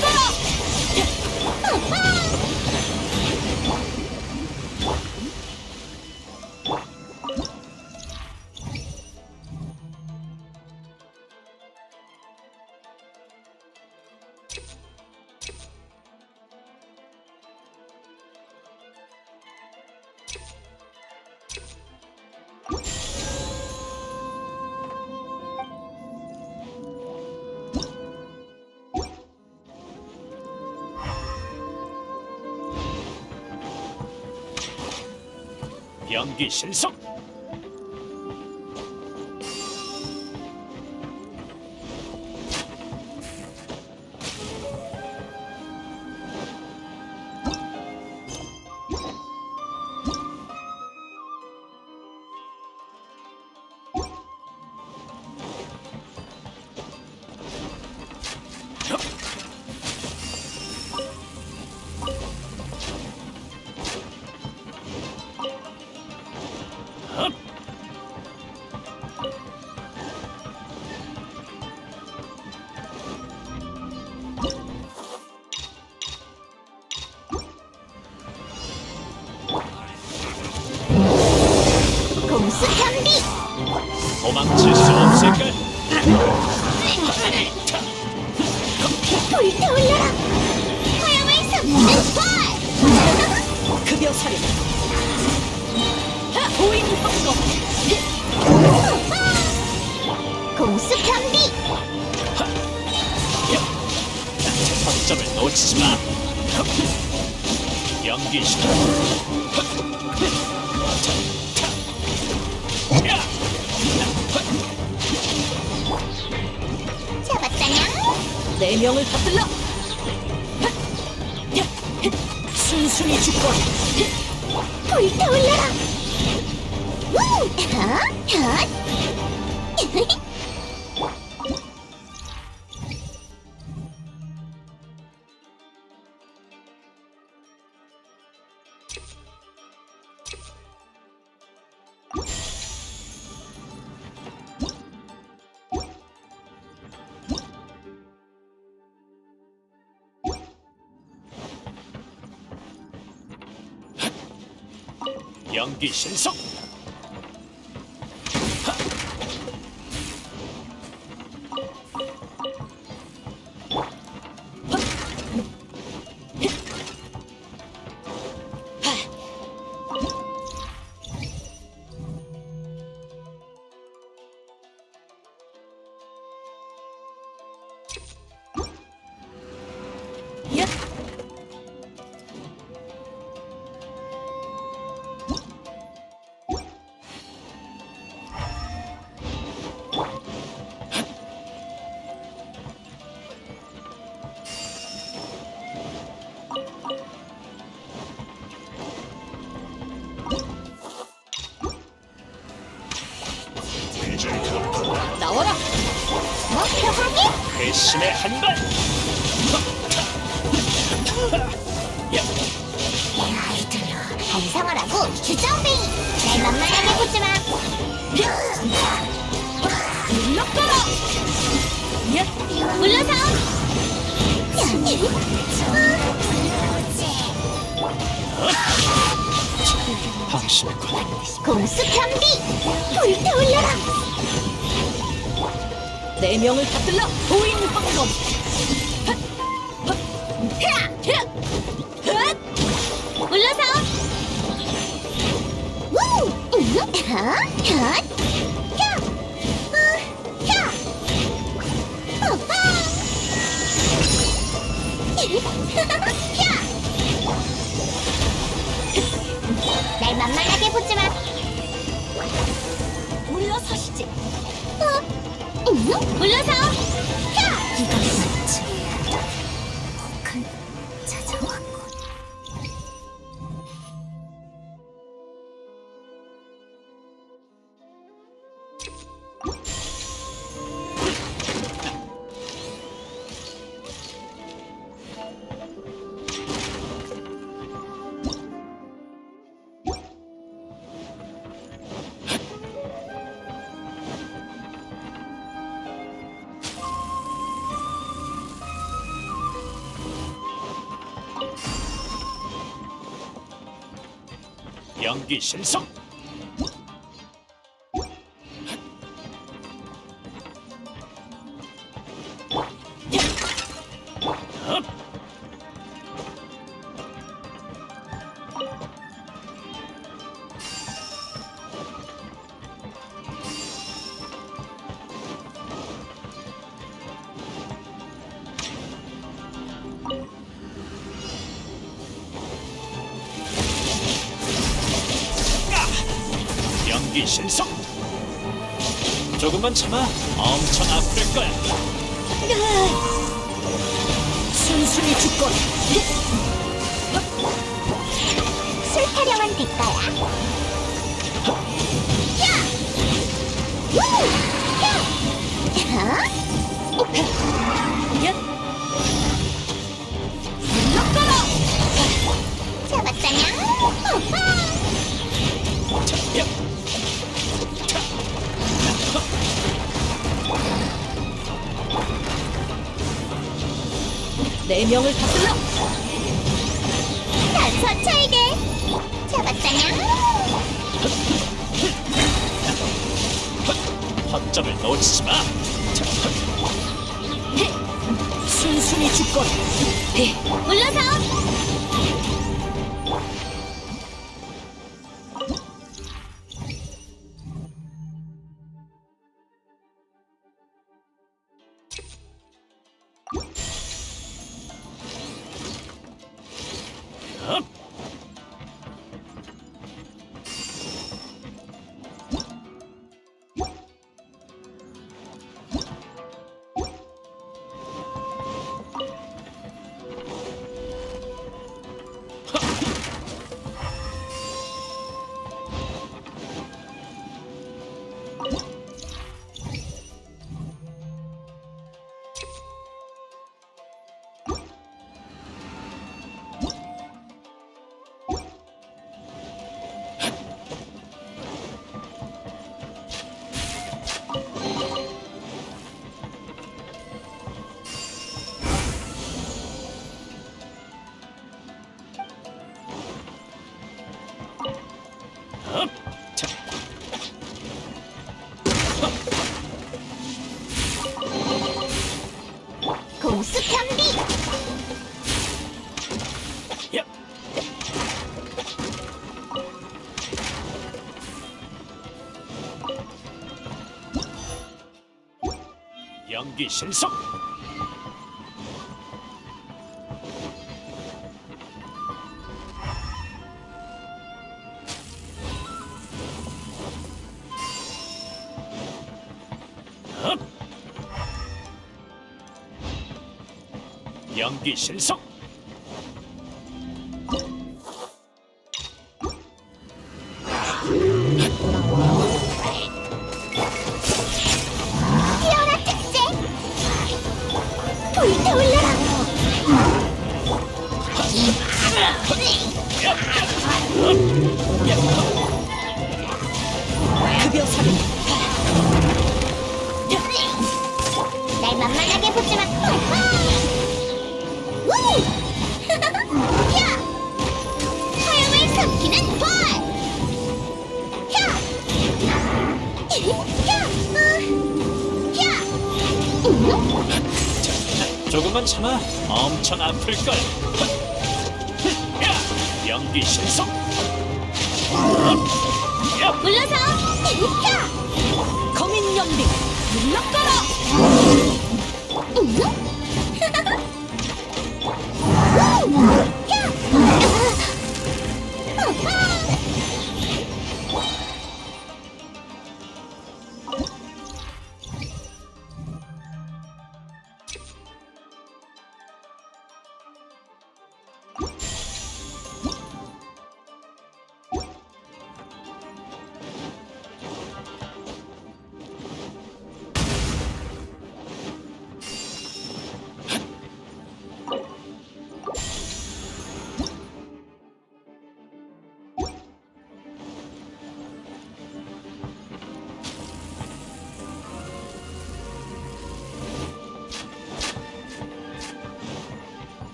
물러 가라! 연 네 명을 받들라. 순순히 죽거라. 불타올라라! 연기 실 공수 편비! 불타올라라! 네 명을 받들라! 보인 황금. 물러서! 우! 응? 하! 핫! 야! 어, 야! 날 만만하게 보지 마! 물러서시지. 어? 응? 물러서! 연기 신속. 연기 신속. 조금만 참아. 엄청 아플 거야. 순순히 죽거라. 술 타령한 대가야. 야! 우! 야! 어? 야! 물러가라. 잡았다냐? 자, 야. 네 명을 다슬러. 난 서철게 잡았다냐? 허점을 놓치지 마. 자, 순순히 죽거라. 해. 물러서! 신속. 업. 연기 신속.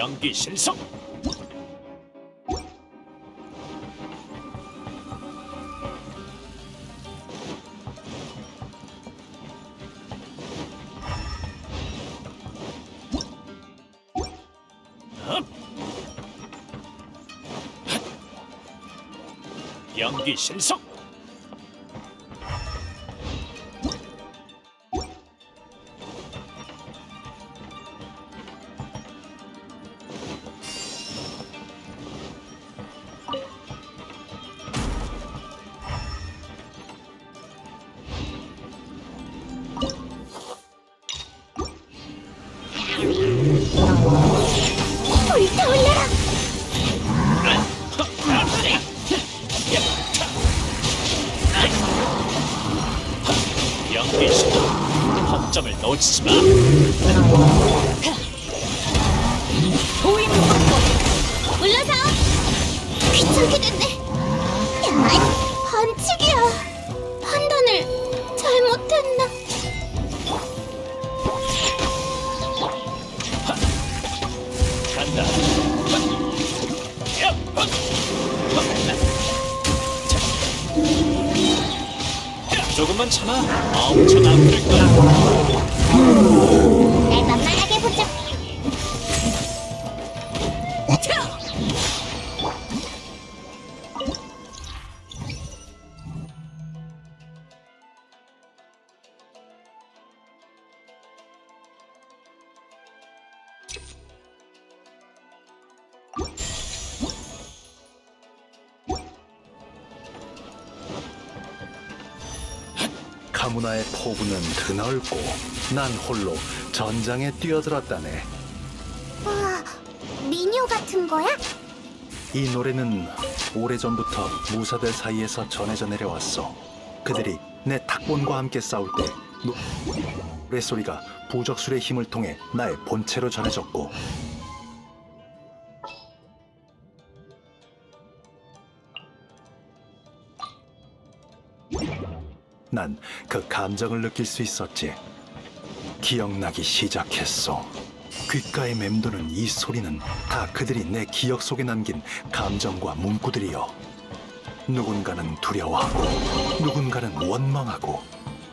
연기 실성. 연기 실성. 엄청 아플 거야 드넓고 난 홀로 전장에 뛰어들었다네. 와 미녀 같은 거야? 이 노래는 오래전부터 무사들 사이에서 전해져 내려왔어. 그들이 내 탁본과 함께 싸울 때 노- 노래소리가 부적술의 힘을 통해 나의 본체로 전해졌고 난 그 감정을 느낄 수 있었지. 기억나기 시작했어. 귓가에 맴도는 이 소리는 다 그들이 내 기억 속에 남긴 감정과 문구들이여. 누군가는 두려워하고, 누군가는 원망하고,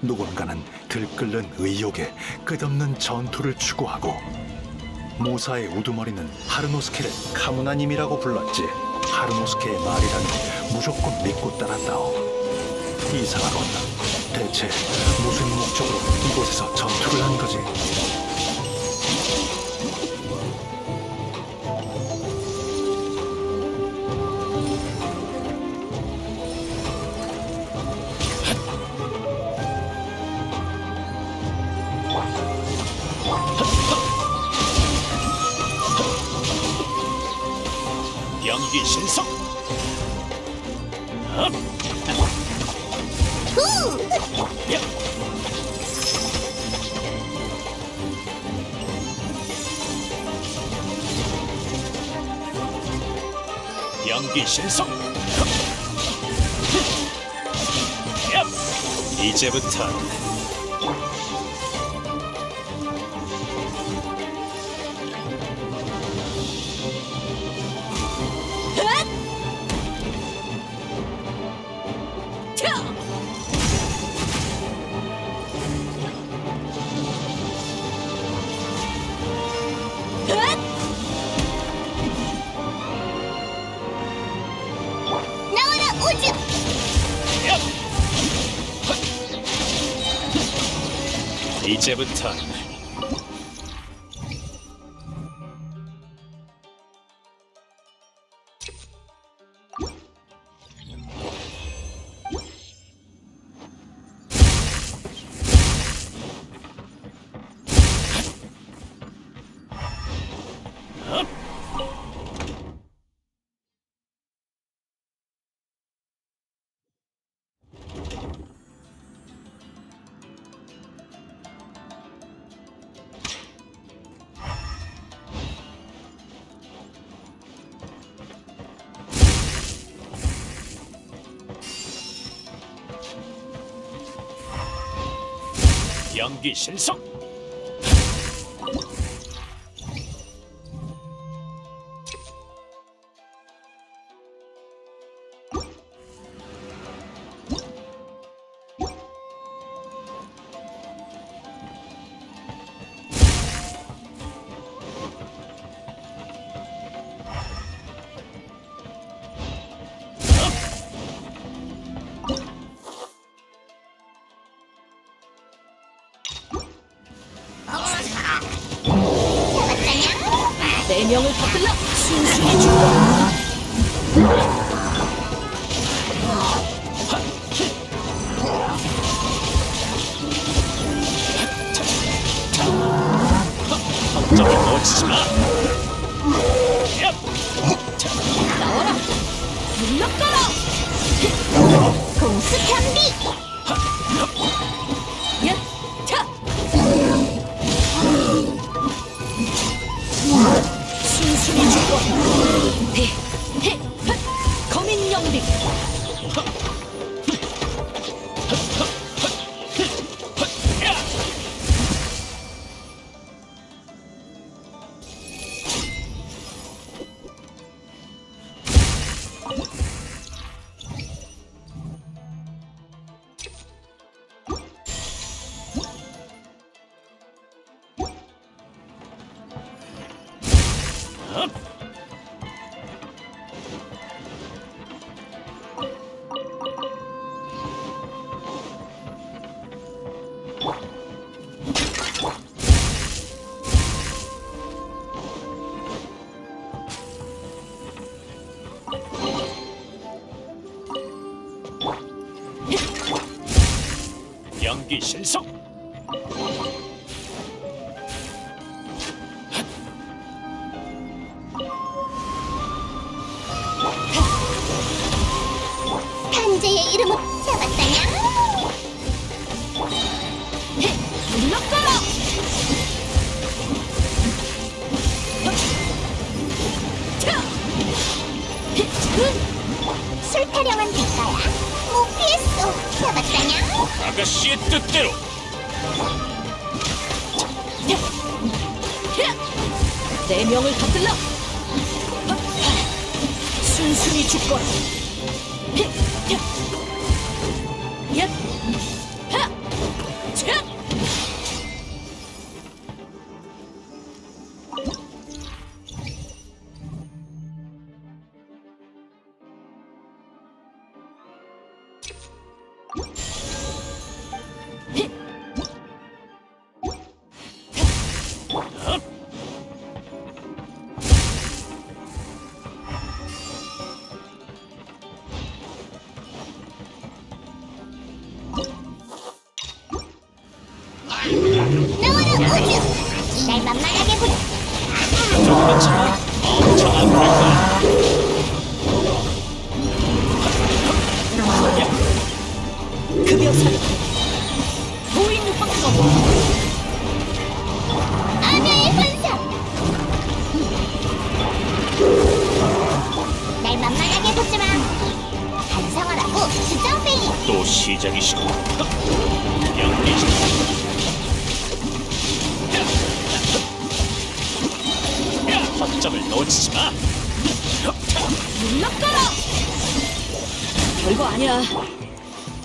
누군가는 들끓는 의욕에 끝없는 전투를 추구하고, 무사의 우두머리는 하르노스케를 카무나님이라고 불렀지. 하르노스케의 말이라니 무조건 믿고 따랐다오. 이상하군. 대체 무슨 목적으로 이곳에서 전투를 한 거지? 이제부 이제 부터 연기 将军神圣。 또 시작이시고. 연기시고 허점을 놓치지 마. 물러가라! 별거 아니야.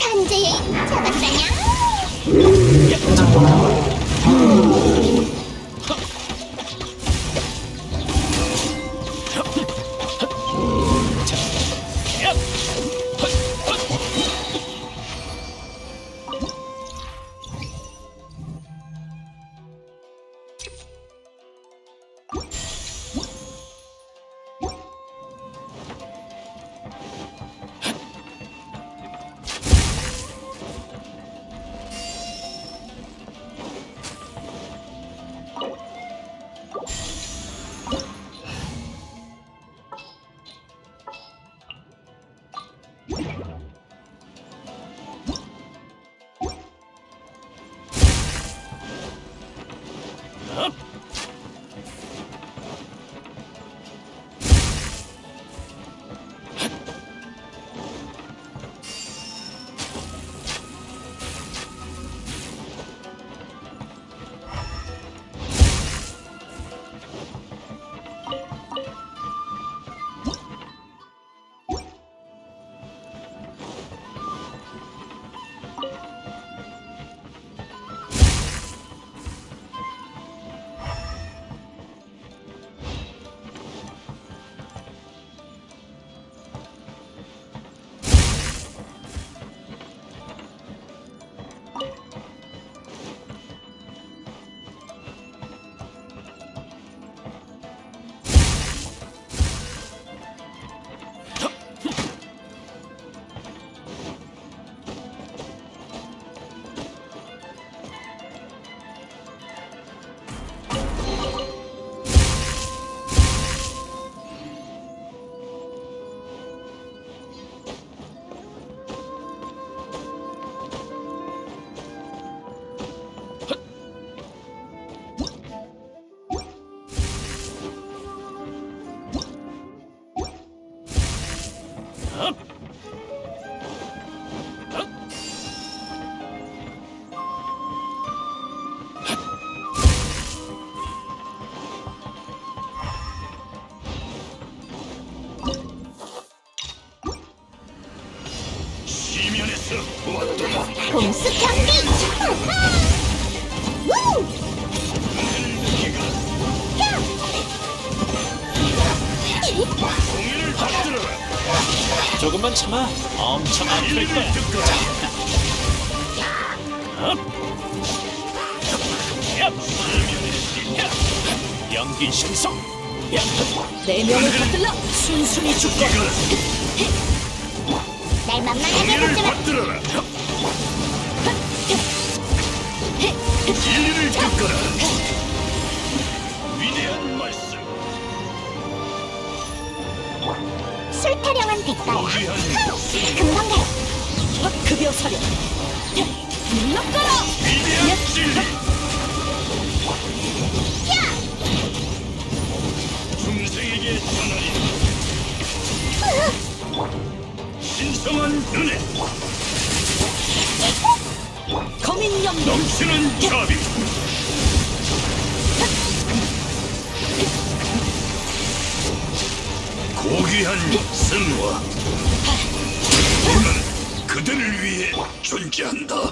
탄재의 잡았다냐? 공수 경기. 우! 조금만 참아. 엄청 아플 거야. 연기 신성. 내 명을 받들라 순순히 죽거라 날 만만하게. 받들어라. 진리를 듣거라. 위대한 말씀. 술 타령한 대가야. 금방 가. 급여 사령 물러가라 위대한 진리. 야! 중생에게 전하리. 신성한 은혜. 거민 영웅 넘치는 자비. 고귀한 승화. 너는 그들을 위해 존재한다.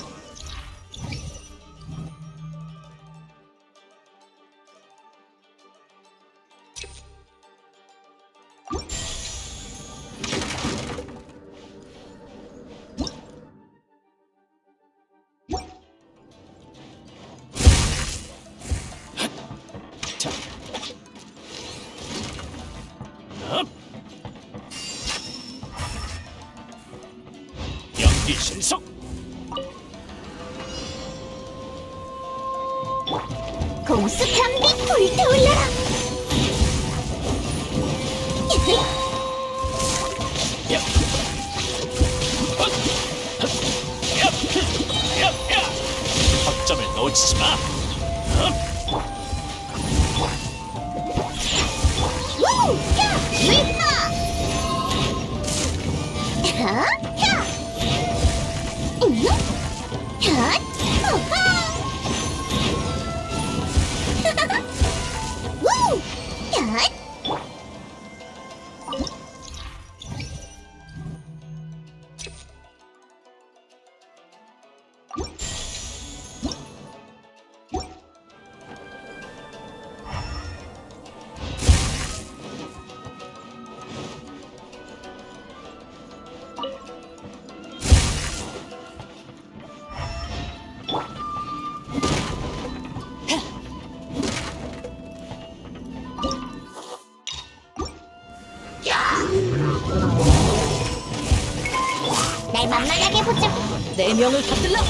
내 명을 받들라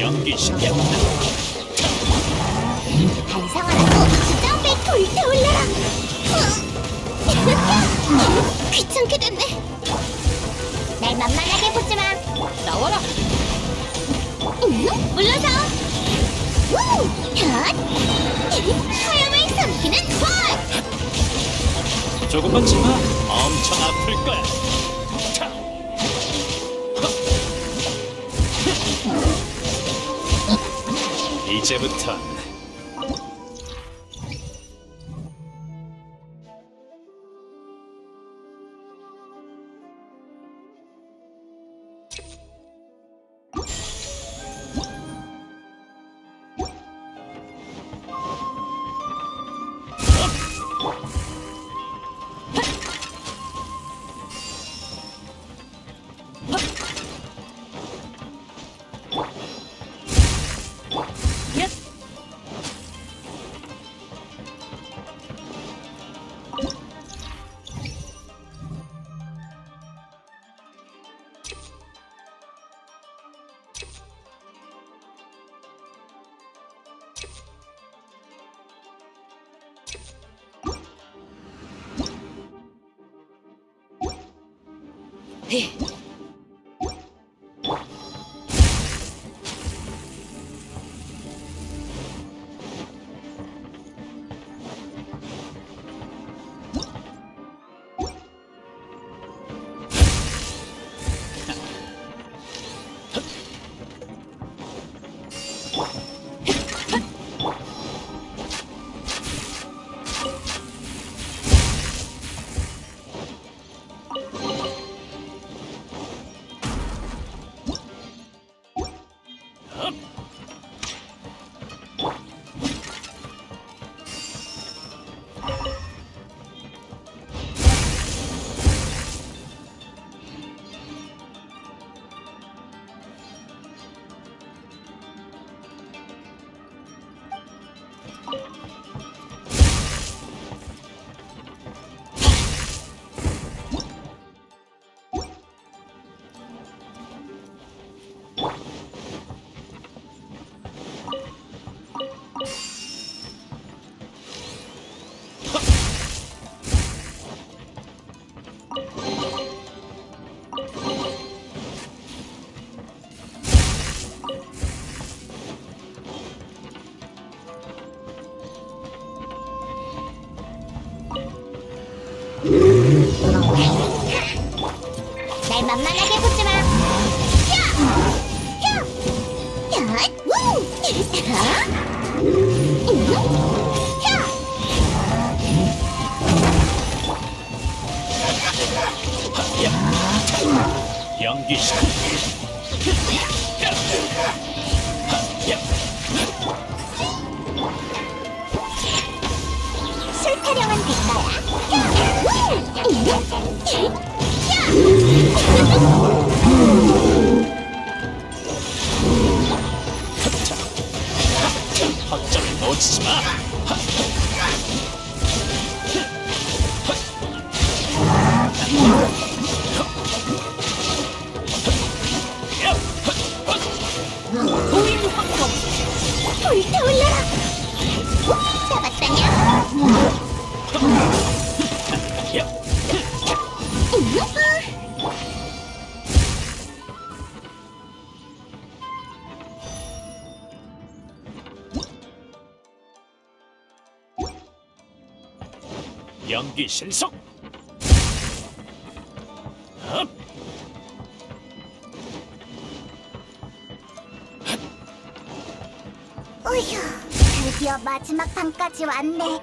연기 신경. 반성하라고 점에 불태울려라. 귀찮게 됐네. 날 만만하게 보지 마. 나와라 응? 물러서. 우! 샷! 화염을 삼키는 펄! 조금만 참아. 엄청 아플 거야. 자. 이제부턴 嘿什么？ 실속. 업. 어휴, 드디어 마지막 방까지 왔네.